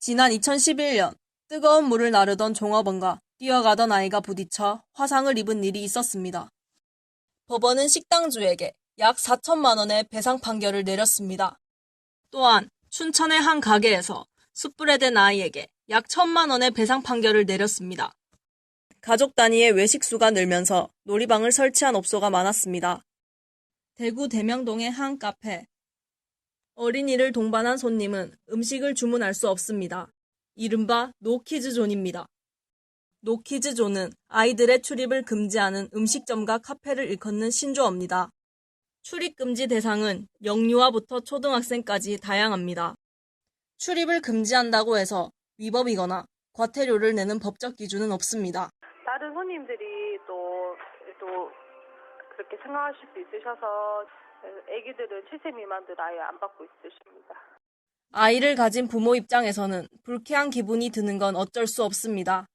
지난 2011년 뜨거운 물을 나르던 종업원과 뛰어가던 아이가 부딪혀 화상을 입은 일이 있었습니다. 법원은 식당주에게 약 4천만 원의 배상 판결을 내렸습니다. 또한 춘천의 한 가게에서 숯불에 댄 아이에게 약 1천만 원의 배상 판결을 내렸습니다. 가족 단위의 외식 수가 늘면서 놀이방을 설치한 업소가 많았습니다. 대구 대명동의 한 카페. 어린이를 동반한 손님은 음식을 주문할 수 없습니다. 이른바 노키즈 존입니다. 노키즈 존은 아이들의 출입을 금지하는 음식점과 카페를 일컫는 신조어입니다. 출입 금지 대상은 영유아부터 초등학생까지 다양합니다. 출입을 금지한다고 해서 위법이거나 과태료를 내는 법적 기준은 없습니다. 다른 손님들이 또, 또 그렇게 생각하실 수 있으셔서 애기들은 7세 미만들 아예 안 받고 있으십니다. 아이를 가진 부모 입장에서는 불쾌한 기분이 드는 건 어쩔 수 없습니다.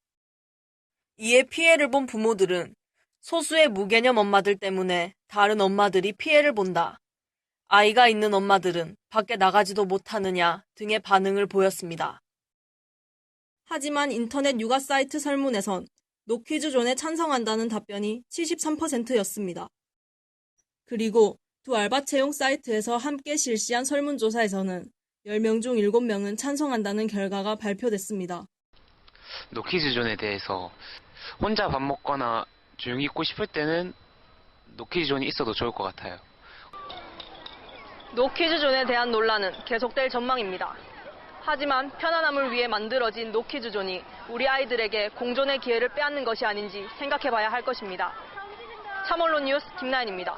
이에 피해를 본 부모들은 소수의 무개념 엄마들 때문에 다른 엄마들이 피해를 본다. 아이가 있는 엄마들은 밖에 나가지도 못하느냐 등의 반응을 보였습니다. 하지만 인터넷 육아 사이트 설문에선 노퀴즈존에 찬성한다는 답변이 73%였습니다. 그리고 두 알바 채용 사이트에서 함께 실시한 설문조사에서는 10명 중 7명은 찬성한다는 결과가 발표됐습니다. 노키즈존에 대해서 혼자 밥 먹거나 조용히 있고 싶을 때는 노키즈존이 있어도 좋을 것 같아요. 노키즈존에 대한 논란은 계속될 전망입니다. 하지만 편안함을 위해 만들어진 노키즈존이 우리 아이들에게 공존의 기회를 빼앗는 것이 아닌지 생각해봐야 할 것입니다. 참언론 뉴스 김나연입니다.